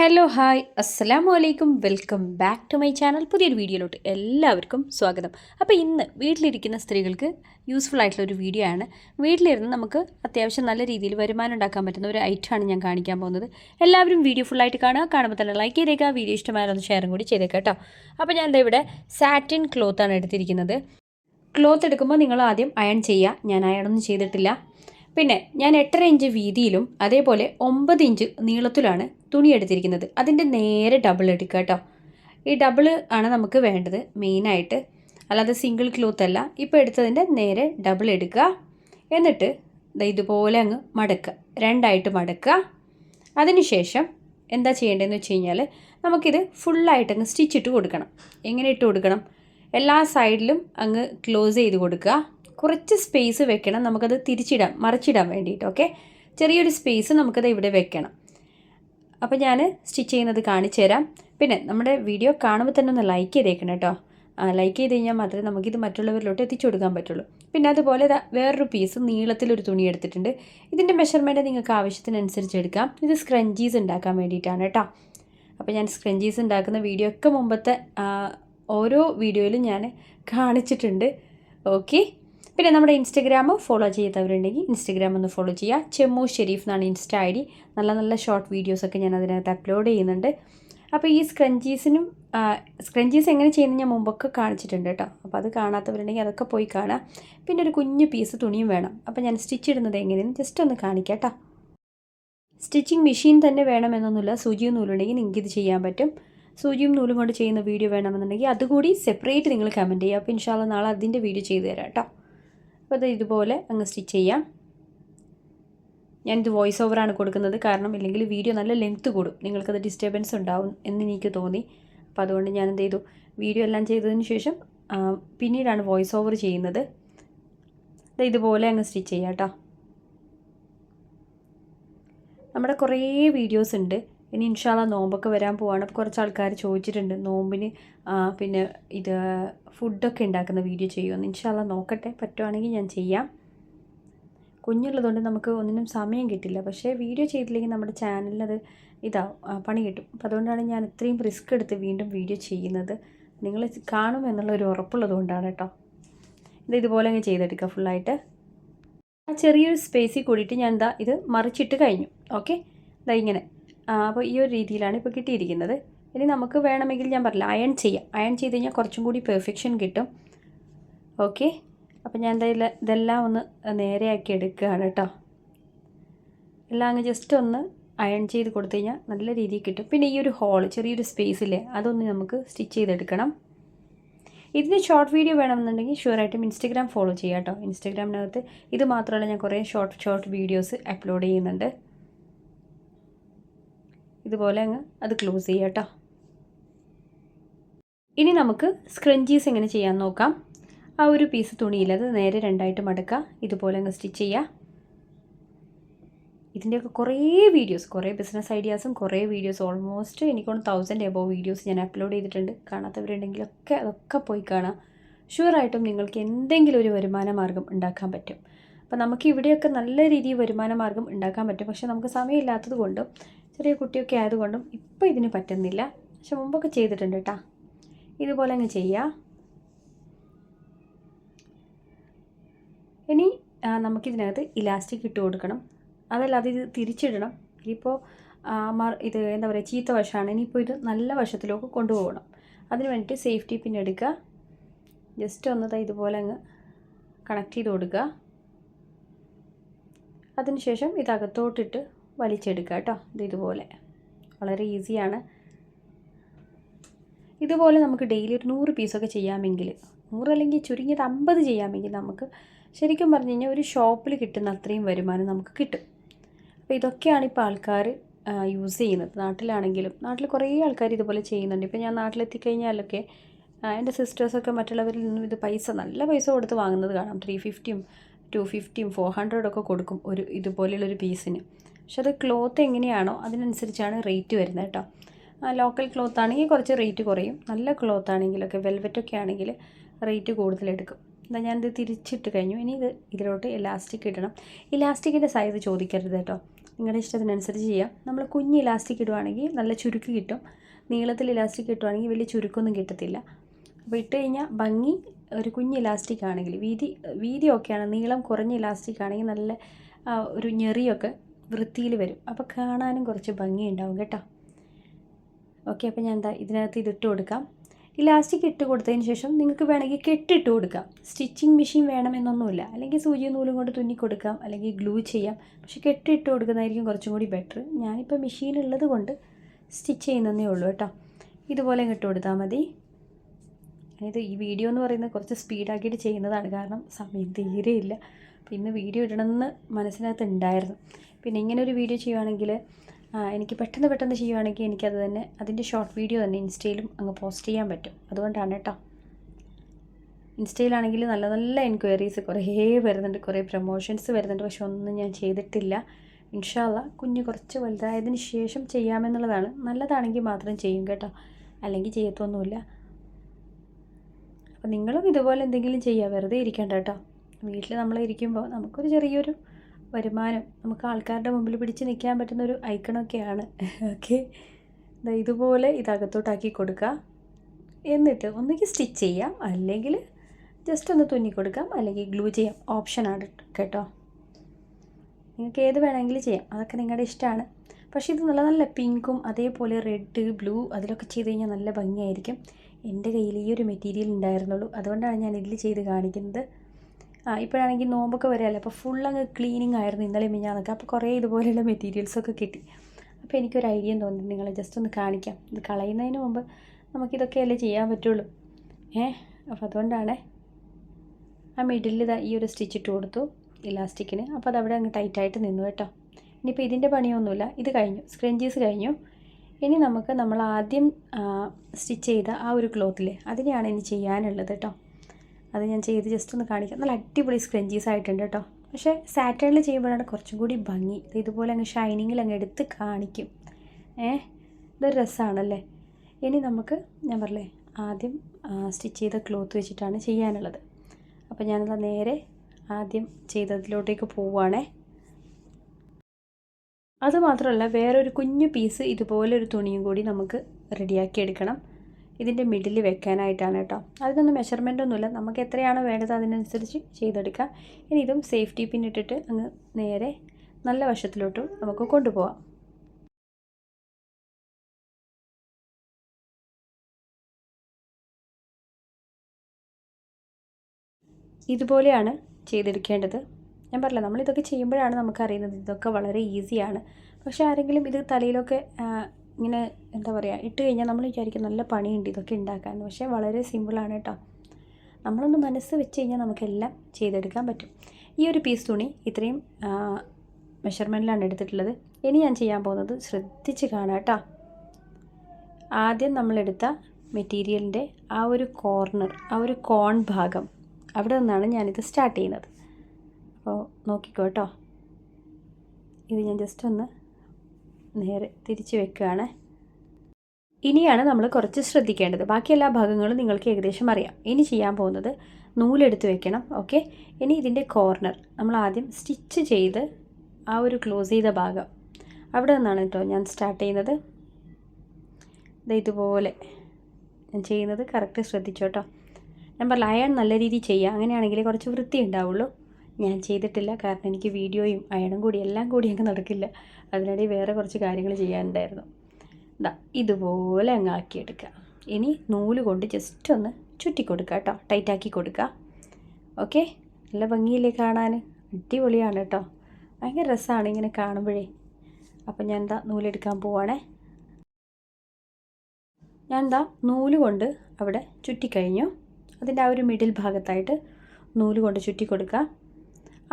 Hello hi അസ്സലാമു അലൈക്കും welcome back to my channel. പുതിയൊരു വീഡിയോയിലോട്ട് എല്ലാവർക്കും സ്വാഗതം. അപ്പോൾ ഇന്ന് വീട്ടിലിരിക്കുന്ന സ്ത്രീകൾക്ക് യൂസ്ഫുൾ ആയിട്ടുള്ള ഒരു വീഡിയോ ആണ്. വീട്ടിലിരുന്ന് നമുക്ക് അത്യാവശ്യം നല്ല രീതിയിൽ വരുമാനം ഉണ്ടാക്കാൻ പറ്റുന്ന ഒരു ഐറ്റം ആണ് ഞാൻ കാണിക്കാൻ പോകുന്നത്. എല്ലാവരും വീഡിയോ ഫുള്ളായിട്ട് കാണുക. കാണുമ്പോൾ തന്നെ ലൈക്ക് ചെയ്തേക്കുക. വീഡിയോ ഇഷ്ടമായാലൊന്ന് ഷെയറും കൂടി ചെയ്തേക്കാം കേട്ടോ. അപ്പോൾ ഞാൻ ഇവിടെ സാറ്റിൻ ക്ലോത്താണ് എടുത്തിരിക്കുന്നത്. ക്ലോത്ത് എടുക്കുമ്പോൾ നിങ്ങൾ ആദ്യം അയൺ ചെയ്യുക. ഞാൻ അയണൊന്നും ചെയ്തിട്ടില്ല. പിന്നെ ഞാൻ എട്ടര ഇഞ്ച് വീതിയിലും അതേപോലെ ഒമ്പത് ഇഞ്ച് നീളത്തിലാണ് തുണി എടുത്തിരിക്കുന്നത്. അതിന്റെ നേരെ ഡബിൾ എടുക്കുക കേട്ടോ. ഈ ഡബിൾ ആണ് നമുക്ക് വേണ്ടത് മെയിനായിട്ട് അല്ലാതെ സിംഗിൾ ക്ലോത്ത് അല്ല. ഇപ്പോൾ എടുത്തതിന്റെ നേരെ ഡബിൾ എടുക്കുക. എന്നിട്ട് ഇതുപോലെ അങ്ങ് മടക്കുക. രണ്ടായിട്ട് മടക്കുക. അതിനുശേഷം എന്താ ചെയ്യേണ്ടതെന്ന് വെച്ച് കഴിഞ്ഞാൽ നമുക്കിത് ഫുള്ളായിട്ട് അങ്ങ് സ്റ്റിച്ച് ഇട്ട് കൊടുക്കണം. എങ്ങനെ ഇട്ട് കൊടുക്കണം? എല്ലാ സൈഡിലും അങ്ങ് ക്ലോസ് ചെയ്ത് കൊടുക്കുക. കുറച്ച് സ്പേസ് വെക്കണം. നമുക്കത് തിരിച്ചിടാം മറിച്ചിടാൻ വേണ്ടിയിട്ട് ഓക്കെ ചെറിയൊരു സ്പേസ് നമുക്കത് ഇവിടെ വെക്കണം. അപ്പോൾ ഞാൻ സ്റ്റിച്ച് ചെയ്യുന്നത് കാണിച്ചു തരാം. പിന്നെ നമ്മുടെ വീഡിയോ കാണുമ്പോൾ തന്നെ ഒന്ന് ലൈക്ക് ചെയ്തേക്കണം കേട്ടോ. ലൈക്ക് ചെയ്ത് കഴിഞ്ഞാൽ മാത്രമേ നമുക്കിത് മറ്റുള്ളവരിലോട്ട് എത്തിച്ചു കൊടുക്കാൻ പറ്റുള്ളൂ. പിന്നെ അതുപോലെ വേറൊരു പീസ് നീളത്തിലൊരു തുണി എടുത്തിട്ടുണ്ട്. ഇതിന്റെ മെഷർമെന്റ് നിങ്ങൾക്ക് ആവശ്യത്തിനനുസരിച്ച് എടുക്കാം. ഇത് സ്ക്രഞ്ചീസ് ഉണ്ടാക്കാൻ വേണ്ടിയിട്ടാണ് കേട്ടോ. അപ്പോൾ ഞാൻ സ്ക്രഞ്ചീസ് ഉണ്ടാക്കുന്ന വീഡിയോ ഒക്കെ മുമ്പത്തെ ഓരോ വീഡിയോയിലും ഞാൻ കാണിച്ചിട്ടുണ്ട്. ഓക്കെ പിന്നെ നമ്മുടെ ഇൻസ്റ്റഗ്രാം ഫോളോ ചെയ്തവരുണ്ടെങ്കിൽ ഇൻസ്റ്റഗ്രാം ഒന്ന് ഫോളോ ചെയ്യുക. ചെമ്മു ഷെരീഫ് എന്നാണ് ഇൻസ്റ്റ ഐ ഡി നല്ല നല്ല ഷോർട്ട് വീഡിയോസൊക്കെ ഞാൻ അതിനകത്ത് അപ്ലോഡ് ചെയ്യുന്നുണ്ട്. അപ്പോൾ ഈ സ്ക്രഞ്ചീസിനും സ്ക്രഞ്ചീസ് എങ്ങനെ ചെയ്യുന്നത് ഞാൻ മുമ്പൊക്കെ കാണിച്ചിട്ടുണ്ട് കേട്ടോ. അപ്പോൾ അത് കാണാത്തവരുണ്ടെങ്കിൽ അതൊക്കെ പോയി കാണാം. പിന്നെ ഒരു കുഞ്ഞു പീസ് തുണിയും വേണം. അപ്പോൾ ഞാൻ സ്റ്റിച്ച് ഇടുന്നത് എങ്ങനെയെന്ന് ജസ്റ്റ് ഒന്ന് കാണിക്കാം സ്റ്റിച്ചിങ് മെഷീൻ തന്നെ വേണമെന്നൊന്നുമില്ല. സൂചിയും നൂലുണ്ടെങ്കിൽ നിങ്ങൾക്ക് ഇത് ചെയ്യാൻ പറ്റും. സൂചിയും നൂലും കൊണ്ട് ചെയ്യുന്ന വീഡിയോ വേണമെന്നുണ്ടെങ്കിൽ അതുകൂടി സെപ്പറേറ്റ് നിങ്ങൾ കമന്റ് ചെയ്യുക. അപ്പോൾ ഇൻഷാല്ല നാളെ അതിന്റെ വീഡിയോ ചെയ്തു തരാം കേട്ടോ. അപ്പോൾ അത് ഇതുപോലെ അങ്ങ് സ്റ്റിച്ച് ചെയ്യാം. ഞാനിത് വോയിസ് ഓവറാണ് കൊടുക്കുന്നത്. കാരണം ഇല്ലെങ്കിൽ വീഡിയോ നല്ല ലെങ്ത്ത് കൂടും. നിങ്ങൾക്കത് ഡിസ്റ്റർബൻസ് ഉണ്ടാവും എന്ന് എനിക്ക് തോന്നി. അപ്പോൾ അതുകൊണ്ട് ഞാൻ എന്ത് ചെയ്തു? വീഡിയോ എല്ലാം ചെയ്തതിന് ശേഷം പിന്നീടാണ് വോയിസ് ഓവർ ചെയ്യുന്നത്. ദേ ഇതുപോലെ അങ്ങ് സ്റ്റിച്ച് ചെയ്യാം കേട്ടോ. നമ്മുടെ കുറേ വീഡിയോസ് ഉണ്ട്. ഇനി ഇൻഷാല്ല നോമ്പൊക്കെ വരാൻ പോവാണ്. അപ്പോൾ കുറച്ച് ആൾക്കാർ ചോദിച്ചിട്ടുണ്ട് നോമ്പിന് പിന്നെ ഇത് ഫുഡൊക്കെ ഉണ്ടാക്കുന്ന വീഡിയോ ചെയ്യുമെന്ന് ഇൻഷാല്ല നോക്കട്ടെ. പറ്റുവാണെങ്കിൽ ഞാൻ ചെയ്യാം. കുഞ്ഞുള്ളതുകൊണ്ട് നമുക്ക് ഒന്നിനും സമയം കിട്ടില്ല. പക്ഷേ വീഡിയോ ചെയ്തില്ലെങ്കിൽ നമ്മുടെ ചാനലിനത് ഇതാവും പണി കിട്ടും. അപ്പോൾ അതുകൊണ്ടാണ് ഞാൻ ഇത്രയും റിസ്ക് എടുത്ത് വീണ്ടും വീഡിയോ ചെയ്യുന്നത്. നിങ്ങൾ കാണും എന്നുള്ള ഒരു ഉറപ്പുള്ളത് കൊണ്ടാണ് കേട്ടോ. ഇത് ഇതുപോലെ അങ്ങ് ചെയ്തെടുക്കുക ഫുള്ളായിട്ട്. ആ ചെറിയൊരു സ്പേസിൽ കൂടിയിട്ട് ഞാൻ എന്താ ഇത് മറിച്ചിട്ട് കഴിഞ്ഞു. ഓക്കെ? ഇതാ ഇങ്ങനെ. അപ്പോൾ ഈ ഒരു രീതിയിലാണ് ഇപ്പോൾ കിട്ടിയിരിക്കുന്നത്. ഇനി നമുക്ക് വേണമെങ്കിൽ ഞാൻ പറഞ്ഞില്ല അയൺ ചെയ്യാം. അയൺ ചെയ്ത് കഴിഞ്ഞാൽ കുറച്ചും കൂടി പെർഫെക്ഷൻ കിട്ടും. ഓക്കെ. അപ്പോൾ ഞാൻ എന്തായാലും ഇതെല്ലാം ഒന്ന് നേരെയാക്കി എടുക്കുകയാണ് കേട്ടോ. എല്ലാം അങ്ങ് ജസ്റ്റ് ഒന്ന് അയൺ ചെയ്ത് കൊടുത്തു കഴിഞ്ഞാൽ നല്ല രീതിയിൽ കിട്ടും. പിന്നെ ഈ ഒരു ഹോൾ ചെറിയൊരു സ്പേസ് ഇല്ലേ അതൊന്ന് നമുക്ക് സ്റ്റിച്ച് ചെയ്തെടുക്കണം. ഇതിന് ഷോർട്ട് വീഡിയോ വേണമെന്നുണ്ടെങ്കിൽ ഷുവറായിട്ടും ഇൻസ്റ്റഗ്രാം ഫോളോ ചെയ്യാം കേട്ടോ. ഇൻസ്റ്റഗ്രാമിനകത്ത് ഇത് മാത്രമല്ല ഞാൻ കുറേ ഷോർട്ട് ഷോർട്ട് വീഡിയോസ് അപ്ലോഡ് ചെയ്യുന്നുണ്ട്. ഇതുപോലെ അങ്ങ് അത് ക്ലോസ് ചെയ്യാം കേട്ടോ. ഇനി നമുക്ക് സ്ക്രഞ്ചീസ് എങ്ങനെ ചെയ്യാൻ നോക്കാം. ആ ഒരു പീസ് തുണിയിൽ അത് നേരെ രണ്ടായിട്ട് മടക്കുക. ഇതുപോലെ അങ്ങ് സ്റ്റിച്ച് ചെയ്യുക ഇതിന്റെയൊക്കെ കുറേ വീഡിയോസ് കുറേ ബിസിനസ് ഐഡിയാസും കുറേ വീഡിയോസ് ഓൾമോസ്റ്റ് എനിക്കൊന്ന് തൗസൻഡ് എബോ വീഡിയോസ് ഞാൻ അപ്ലോഡ് ചെയ്തിട്ടുണ്ട്. കാണാത്തവരുണ്ടെങ്കിലൊക്കെ അതൊക്കെ പോയി കാണാം. ഷുവറായിട്ടും നിങ്ങൾക്ക് എന്തെങ്കിലും ഒരു വരുമാന മാർഗം ഉണ്ടാക്കാൻ പറ്റും. അപ്പോൾ നമുക്ക് ഇവിടെയൊക്കെ നല്ല രീതിയിൽ വരുമാന മാർഗം ഉണ്ടാക്കാൻ പറ്റും. പക്ഷേ നമുക്ക് സമയമില്ലാത്തത് കൊണ്ടും ചെറിയ കുട്ടിയൊക്കെ ആയതുകൊണ്ടും ഇപ്പോൾ ഇതിന് പറ്റുന്നില്ല. പക്ഷെ മുമ്പൊക്കെ ചെയ്തിട്ടുണ്ട് കേട്ടോ ഇതുപോലെ അങ്ങ് ചെയ്യുക ഇനി നമുക്കിതിനകത്ത് ഇലാസ്റ്റിക് ഇട്ട് കൊടുക്കണം. അതല്ലാതെ ഇത് തിരിച്ചിടണം. ഇനിയിപ്പോൾ ഇത് എന്താ പറയുക ചീത്ത വശമാണ് ഇനിയിപ്പോൾ ഇത് നല്ല വശത്തിലേക്ക് കൊണ്ടുപോകണം. അതിന് വേണ്ടിയിട്ട് സേഫ്റ്റി പിൻ എടുക്കുക. ജസ്റ്റ് ഒന്ന് ഇതുപോലെ അങ്ങ് കണക്ട് ചെയ്ത് കൊടുക്കുക. അതിനുശേഷം ഇത് അകത്തോട്ടിട്ട് വലിച്ചെടുക്കുക കേട്ടോ. ഇത് ഇതുപോലെ. വളരെ ഈസിയാണ്. ഇതുപോലെ നമുക്ക് ഡെയിലി ഒരു നൂറ് പീസൊക്കെ ചെയ്യാമെങ്കിൽ നൂറല്ലെങ്കിൽ ചുരുങ്ങിയത് അമ്പത് ചെയ്യാമെങ്കിൽ നമുക്ക് ശരിക്കും പറഞ്ഞു കഴിഞ്ഞാൽ ഒരു ഷോപ്പിൽ കിട്ടുന്ന അത്രയും വരുമാനം നമുക്ക് കിട്ടും. അപ്പോൾ ഇതൊക്കെയാണ് ഇപ്പോൾ ആൾക്കാർ യൂസ് ചെയ്യുന്നത്. നാട്ടിലാണെങ്കിലും നാട്ടിൽ കുറേ ആൾക്കാർ ഇതുപോലെ ചെയ്യുന്നുണ്ട്. ഇപ്പോൾ ഞാൻ നാട്ടിലെത്തിക്കഴിഞ്ഞാലൊക്കെ എന്റെ സിസ്റ്റേഴ്സൊക്കെ മറ്റുള്ളവരിൽ നിന്നും ഇത് പൈസ നല്ല പൈസ കൊടുത്ത് വാങ്ങുന്നത് കാണാം. ത്രീ ഫിഫ്റ്റിയും ടു ഫിഫ്റ്റിയും ഫോർ ഹൺഡ്രഡൊക്കെ കൊടുക്കും ഒരു ഇതുപോലെയുള്ളൊരു പീസിന് പക്ഷെ അത് ക്ലോത്ത് എങ്ങനെയാണോ അതിനനുസരിച്ചാണ് റേറ്റ് വരുന്നത് കേട്ടോ. ലോക്കൽ ക്ലോത്ത് ആണെങ്കിൽ കുറച്ച് റേറ്റ് കുറയും. നല്ല ക്ലോത്ത് ആണെങ്കിലൊക്കെ വെൽവെറ്റൊക്കെ ആണെങ്കിൽ റേറ്റ് കൂടുതലെടുക്കും എന്നാൽ ഞാനിത് തിരിച്ചിട്ട് കഴിഞ്ഞു. ഇനി ഇത് ഇതിലോട്ട് ഇലാസ്റ്റിക് ഇടണം. ഇലാസ്റ്റിക്കിന്റെ സൈസ് ചോദിക്കരുത് കേട്ടോ. നിങ്ങളുടെ ഇഷ്ടത്തിനനുസരിച്ച് ചെയ്യാം. നമ്മൾ കുഞ്ഞ് ഇലാസ്റ്റിക് ഇടുവാണെങ്കിൽ നല്ല ചുരുക്ക് കിട്ടും. നീളത്തിൽ ഇലാസ്റ്റിക് ഇട്ടുവാണെങ്കിൽ വലിയ ചുരുക്കൊന്നും കിട്ടത്തില്ല. അപ്പോൾ ഇട്ട് കഴിഞ്ഞാൽ ഭംഗി ഒരു കുഞ്ഞ് ഇലാസ്റ്റിക് ആണെങ്കിൽ വീതി വീതി ഒക്കെയാണ് നീളം കുറഞ്ഞ ഇലാസ്റ്റിക് ആണെങ്കിൽ നല്ല ഒരു ഞെറിയൊക്കെ വൃത്തിയിൽ വരും. അപ്പോൾ കാണാനും കുറച്ച് ഭംഗിയുണ്ടാവും കേട്ടോ. ഓക്കെ അപ്പോൾ ഞാൻ എന്താ ഇതിനകത്ത് ഇതിട്ട് കൊടുക്കാം. ഇലാസ്റ്റിക് ഇട്ട് കൊടുത്തതിന് ശേഷം നിങ്ങൾക്ക് വേണമെങ്കിൽ കെട്ടിട്ട് കൊടുക്കാം. സ്റ്റിച്ചിങ് മെഷീൻ വേണമെന്നൊന്നുമില്ല. അല്ലെങ്കിൽ സൂചി നൂലും കൊണ്ട് തുന്നി കൊടുക്കാം. അല്ലെങ്കിൽ ഗ്ലൂ ചെയ്യാം. പക്ഷേ കെട്ടിട്ട് കൊടുക്കുന്നതായിരിക്കും കുറച്ചും കൂടി ബെറ്റർ ഞാനിപ്പോൾ മെഷീൻ ഉള്ളത് കൊണ്ട് സ്റ്റിച്ച് ചെയ്യുന്നതേ ഉള്ളൂ കേട്ടോ. ഇതുപോലെ ഇട്ട് കൊടുത്താൽ മതി. അതായത് ഈ വീഡിയോ എന്ന് പറയുന്നത് കുറച്ച് സ്പീഡാക്കിയിട്ട് ചെയ്യുന്നതാണ്. കാരണം സമയം തീരെയില്ല. അപ്പോൾ ഇന്ന് വീഡിയോ ഇടണമെന്ന് മനസ്സിനകത്ത് ഉണ്ടായിരുന്നു. പിന്നെ ഇങ്ങനെ ഒരു വീഡിയോ ചെയ്യുവാണെങ്കിൽ എനിക്ക് പെട്ടെന്ന് പെട്ടെന്ന് ചെയ്യുവാണെങ്കിൽ എനിക്കത് തന്നെ അതിന്റെ ഷോർട്ട് വീഡിയോ തന്നെ ഇൻസ്റ്റയിലും അങ്ങ് പോസ്റ്റ് ചെയ്യാൻ പറ്റും. അതുകൊണ്ടാണ് കേട്ടോ ഇൻസ്റ്റയിലാണെങ്കിൽ നല്ല നല്ല എൻക്വയറീസ് കുറേ വരുന്നുണ്ട് കുറേ പ്രൊമോഷൻസ് വരുന്നുണ്ട് പക്ഷെ ഒന്നും ഞാൻ ചെയ്തിട്ടില്ല. ഇൻഷാല്ല കുഞ്ഞ് കുറച്ച് വലുതായതിന് ശേഷം ചെയ്യാമെന്നുള്ളതാണ്. നല്ലതാണെങ്കിൽ മാത്രം ചെയ്യും കേട്ടോ. അല്ലെങ്കിൽ ചെയ്യത്തൊന്നുമില്ല. അപ്പോൾ നിങ്ങളും ഇതുപോലെ എന്തെങ്കിലും ചെയ്യുക വെറുതെ ഇരിക്കണ്ട കേട്ടോ വീട്ടിൽ നമ്മൾ ഇരിക്കുമ്പോൾ നമുക്കൊരു ചെറിയൊരു വരുമാനം. നമുക്ക് ആൾക്കാരുടെ മുമ്പിൽ പിടിച്ച് നിൽക്കാൻ പറ്റുന്ന ഒരു ഐക്കണൊക്കെയാണ്. ഓക്കെ. ഇതുപോലെ ഇതകത്തോട്ടാക്കി കൊടുക്കുക എന്നിട്ട് ഒന്നുകിൽ സ്റ്റിച്ച് ചെയ്യാം. അല്ലെങ്കിൽ ജസ്റ്റ് ഒന്ന് തുന്നി കൊടുക്കാം. അല്ലെങ്കിൽ ഗ്ലൂ ചെയ്യാം. ഓപ്ഷനാണ് കേട്ടോ. നിങ്ങൾക്ക് ഏത് വേണമെങ്കിലും ചെയ്യാം. അതൊക്കെ നിങ്ങളുടെ ഇഷ്ടമാണ്. പക്ഷേ ഇത് നല്ല നല്ല പിങ്കും അതേപോലെ റെഡ് ബ്ലൂ അതിലൊക്കെ ചെയ്ത് കഴിഞ്ഞാൽ നല്ല ഭംഗിയായിരിക്കും. എന്റെ കയ്യിൽ ഈ ഒരു മെറ്റീരിയൽ ഉണ്ടായിരുന്നുള്ളൂ. അതുകൊണ്ടാണ് ഞാൻ ഇതിൽ ചെയ്ത് കാണിക്കുന്നത്. ഇപ്പോഴാണെങ്കിൽ നോമ്പൊക്കെ വരികയല്ലേ? അപ്പോൾ ഫുൾ അങ്ങ് ക്ലീനിങ് ആയിരുന്നു ഇന്നലെ മിഞ്ഞാന്നൊക്കെ. അപ്പോൾ കുറേ ഇതുപോലെയുള്ള മെറ്റീരിയൽസൊക്കെ കിട്ടി. അപ്പോൾ എനിക്കൊരു ഐഡിയ തോന്നി. നിങ്ങൾ ജസ്റ്റ് ഒന്ന് കാണിക്കാം. ഇത് കളയുന്നതിന് മുമ്പ് നമുക്കിതൊക്കെ അല്ലേ ചെയ്യാൻ പറ്റുള്ളൂ. ഏ? അപ്പോൾ അതുകൊണ്ടാണ് ആ മിഡിലിൽ ഇതാ ഈ ഒരു സ്റ്റിച്ച് ഇട്ട് കൊടുത്തു ഇലാസ്റ്റിക്കിന് അപ്പോൾ അതവിടെ അങ്ങ് ടൈറ്റായിട്ട് നിന്നു കേട്ടോ. ഇനിയിപ്പോൾ ഇതിന്റെ പണിയൊന്നുമില്ല. ഇത് കഴിഞ്ഞു. സ്ക്രഞ്ചീസ് കഴിഞ്ഞു. ഇനി നമുക്ക് നമ്മൾ ആദ്യം സ്റ്റിച്ച് ചെയ്ത ആ ഒരു ക്ലോത്തിൽ അതിനെയാണ് ഇനി ചെയ്യാനുള്ളത് കേട്ടോ. അത് ഞാൻ ചെയ്ത് ജസ്റ്റ് ഒന്ന് കാണിക്കാം. നല്ല അടിപൊളി സ്ക്രഞ്ചീസ് ആയിട്ടുണ്ട് കേട്ടോ പക്ഷേ സാറ്റേണിൽ ചെയ്യുമ്പോഴാണ് കുറച്ചും കൂടി ഭംഗി. ഇത് ഇതുപോലെ അങ്ങ് ഷൈനിങ്ങിൽ അങ്ങ് എടുത്ത് കാണിക്കും. ഏ? ഇതൊരു രസമാണല്ലേ ഇനി നമുക്ക് ഞാൻ പറഞ്ഞേ ആദ്യം സ്റ്റിച്ച് ചെയ്ത ക്ലോത്ത് വെച്ചിട്ടാണ് ചെയ്യാനുള്ളത്. അപ്പോൾ ഞാനത് നേരെ ആദ്യം ചെയ്തതിലോട്ടേക്ക് പോവുകയാണേ അതുമാത്രമല്ല വേറൊരു കുഞ്ഞു പീസ് ഇതുപോലെ ഒരു തുണിയും കൂടി നമുക്ക് റെഡിയാക്കി എടുക്കണം. ഇതിന്റെ മിഡിൽ വെക്കാനായിട്ടാണ് കേട്ടോ. അതിനൊന്നും മെഷർമെന്റ് ഒന്നുമില്ല. നമുക്ക് എത്രയാണോ വേണ്ടത് അതിനനുസരിച്ച് ചെയ്തെടുക്കാം. ഇനി ഇതും സേഫ്റ്റി പിൻ ഇട്ടിട്ട് അങ്ങ് നേരെ നല്ല വശത്തിലോട്ടും നമുക്ക് കൊണ്ടുപോകാം ഇതുപോലെയാണ് ചെയ്തെടുക്കേണ്ടത്. ഞാൻ പറഞ്ഞില്ല നമ്മളിതൊക്കെ ചെയ്യുമ്പോഴാണ് നമുക്കറിയുന്നത് ഇതൊക്കെ വളരെ ഈസിയാണ് പക്ഷേ ആരെങ്കിലും ഇത് തലയിലൊക്കെ ഇങ്ങനെ എന്താ പറയുക ഇട്ട് കഴിഞ്ഞാൽ നമ്മൾ വിചാരിക്കും നല്ല പണിയുണ്ട് ഇതൊക്കെ ഉണ്ടാക്കാൻ പക്ഷേ വളരെ സിമ്പിളാണ് കേട്ടോ നമ്മളൊന്ന് മനസ്സ് വെച്ച് കഴിഞ്ഞാൽ നമുക്കെല്ലാം ചെയ്തെടുക്കാൻ പറ്റും. ഈ ഒരു പീസ് തുണി ഇത്രയും മെഷർമെന്റിലാണ് എടുത്തിട്ടുള്ളത്. ഇനി ഞാൻ ചെയ്യാൻ പോകുന്നത് ശ്രദ്ധിച്ച് കാണാം കേട്ടോ ആദ്യം നമ്മളെടുത്ത മെറ്റീരിയലിന്റെ ആ ഒരു കോർണർ ആ ഒരു കോൺ ഭാഗം അവിടെ നിന്നാണ് ഞാനിത് സ്റ്റാർട്ട് ചെയ്യുന്നത്. അപ്പോൾ നോക്കിക്കോ കേട്ടോ ഇത് ഞാൻ ജസ്റ്റ് ഒന്ന് നേരെ തിരിച്ച് വെക്കുകയാണ്. ഇനിയാണ് നമ്മൾ കുറച്ച് ശ്രദ്ധിക്കേണ്ടത്. ബാക്കി എല്ലാ ഭാഗങ്ങളും നിങ്ങൾക്ക് ഏകദേശം അറിയാം. ഇനി ചെയ്യാൻ പോകുന്നത് നൂലെടുത്ത് വെക്കണം. ഓക്കെ? ഇനി ഇതിന്റെ കോർണർ. നമ്മൾ ആദ്യം സ്റ്റിച്ച് ചെയ്ത് ആ ഒരു ക്ലോസ് ചെയ്ത ഭാഗം. അവിടെ നിന്നാണ് കേട്ടോ ഞാൻ സ്റ്റാർട്ട് ചെയ്യുന്നത്. ഇതുപോലെ ഞാൻ ചെയ്യുന്നത്. കറക്റ്റ് ശ്രദ്ധിച്ചോട്ടോ ഞാൻ പറഞ്ഞ അയൺ നല്ല രീതിയിൽ ചെയ്യുക. അങ്ങനെയാണെങ്കിൽ കുറച്ച് വൃത്തി ഉണ്ടാവുള്ളൂ ഞാൻ ചെയ്തിട്ടില്ല. കാരണം എനിക്ക് വീഡിയോയും അയണും കൂടി എല്ലാം കൂടി അങ്ങ് നടക്കില്ല. അതിനിടയിൽ വേറെ കുറച്ച് കാര്യങ്ങൾ ചെയ്യാനുണ്ടായിരുന്നു. ഇതാ ഇതുപോലെ അങ്ങ് ആക്കിയെടുക്കുക. ഇനി നൂൽ കൊണ്ട് ജസ്റ്റ് ഒന്ന് ചുറ്റി കൊടുക്കുക കേട്ടോ ടൈറ്റാക്കി കൊടുക്കുക. ഓക്കെ നല്ല ഭംഗിയില്ലേ കാണാൻ? അടിപൊളിയാണ് കേട്ടോ. ഭയങ്കര രസമാണ് ഇങ്ങനെ കാണുമ്പോഴേ. അപ്പം ഞാൻ എന്താ നൂലെടുക്കാൻ പോവാണേ. ഞാൻ എന്താ നൂൽ കൊണ്ട് അവിടെ ചുറ്റിക്കഴിഞ്ഞു. അതിന്റെ ആ ഒരു മിഡിൽ ഭാഗത്തായിട്ട് നൂൽ കൊണ്ട് ചുറ്റി കൊടുക്കുക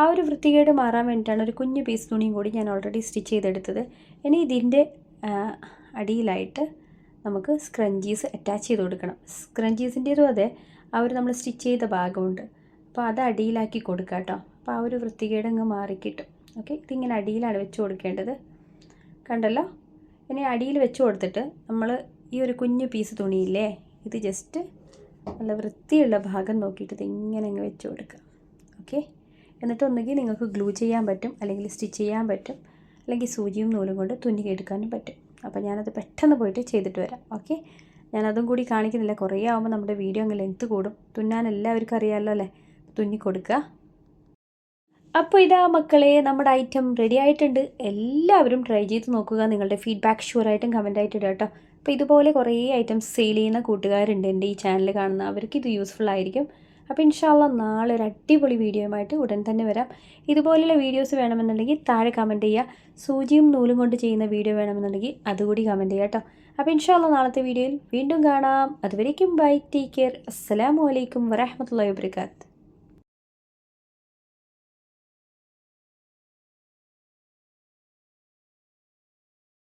ആ ഒരു വൃത്തികേട് മാറാൻ വേണ്ടിയിട്ടാണ് ഒരു കുഞ്ഞു പീസ് തുണിയും കൂടി ഞാൻ ഓൾറെഡി സ്റ്റിച്ച് ചെയ്തെടുത്തത്. ഇനി ഇതിന്റെ അടിയിലായിട്ട് നമുക്ക് സ്ക്രഞ്ചീസ് അറ്റാച്ച് ചെയ്ത് കൊടുക്കണം. സ്ക്രഞ്ചീസിന്റേതും അതെ ആ ഒരു നമ്മൾ സ്റ്റിച്ച് ചെയ്ത ഭാഗമുണ്ട്. അപ്പോൾ അത് അടിയിലാക്കി കൊടുക്കുക കേട്ടോ. അപ്പോൾ ആ ഒരു വൃത്തികേട് അങ്ങ് മാറിക്കിട്ടും. ഓക്കെ ഇതിങ്ങനെ അടിയിലാണ് വെച്ച് കൊടുക്കേണ്ടത്. കണ്ടല്ലോ? ഇനി അടിയിൽ വെച്ച് കൊടുത്തിട്ട് നമ്മൾ ഈ ഒരു കുഞ്ഞു പീസ് തുണിയില്ലേ ഇത് ജസ്റ്റ് നല്ല വൃത്തിയുള്ള ഭാഗം നോക്കിയിട്ട് ഇത് ഇങ്ങനെ അങ്ങ് വെച്ച് കൊടുക്കുക. ഓക്കെ? എന്നിട്ട് ഒന്നുകിൽ നിങ്ങൾക്ക് ഗ്ലൂ ചെയ്യാൻ പറ്റും അല്ലെങ്കിൽ സ്റ്റിച്ച് ചെയ്യാൻ പറ്റും അല്ലെങ്കിൽ സൂചിയും നൂലും കൊണ്ട് തുന്നി എടുക്കാനും പറ്റും. അപ്പോൾ ഞാനത് പെട്ടെന്ന് പോയിട്ട് ചെയ്തിട്ട് വരാം. ഓക്കെ? ഞാനതും കൂടി കാണിക്കുന്നില്ല. കുറേ ആകുമ്പോൾ നമ്മുടെ വീഡിയോ അങ്ങ് ലെങ്ത്ത് കൂടും. തുന്നാൻ എല്ലാവർക്കും അറിയാമല്ലോ അല്ലേ? തുന്നി കൊടുക്കുക അപ്പോൾ ഇതാ മക്കളെ നമ്മുടെ ഐറ്റം റെഡി ആയിട്ടുണ്ട്. എല്ലാവരും ട്രൈ ചെയ്ത് നോക്കുക. നിങ്ങളുടെ ഫീഡ്ബാക്ക് ഷുവറായിട്ടും കമന്റ് ആയിട്ട് ഇടുക കേട്ടോ. അപ്പോൾ ഇതുപോലെ കുറേ ഐറ്റംസ് സെയിൽ ചെയ്യുന്ന കൂട്ടുകാരുണ്ട് എന്റെ ഈ ചാനൽ കാണുന്ന. അവർക്ക് ഇത് യൂസ്ഫുൾ ആയിരിക്കും. അപ്പോൾ ഇൻഷാല്ല നാളെ ഒരു അടിപൊളി വീഡിയോയുമായിട്ട് ഉടൻ തന്നെ വരാം. ഇതുപോലെയുള്ള വീഡിയോസ് വേണമെന്നുണ്ടെങ്കിൽ താഴെ കമന്റ് ചെയ്യുക. സൂചിയും നൂലും കൊണ്ട് ചെയ്യുന്ന വീഡിയോ വേണമെന്നുണ്ടെങ്കിൽ അതുകൂടി കമന്റ് ചെയ്യുക കേട്ടോ. അപ്പോൾ ഇൻഷാല്ല നാളത്തെ വീഡിയോയിൽ വീണ്ടും കാണാം. അതുവരേക്കും ബൈ ടേക്ക് കെയർ അസ്സലാമു അലൈക്കും വരഹമത്തല്ലാ വാബർക്കാത്ത്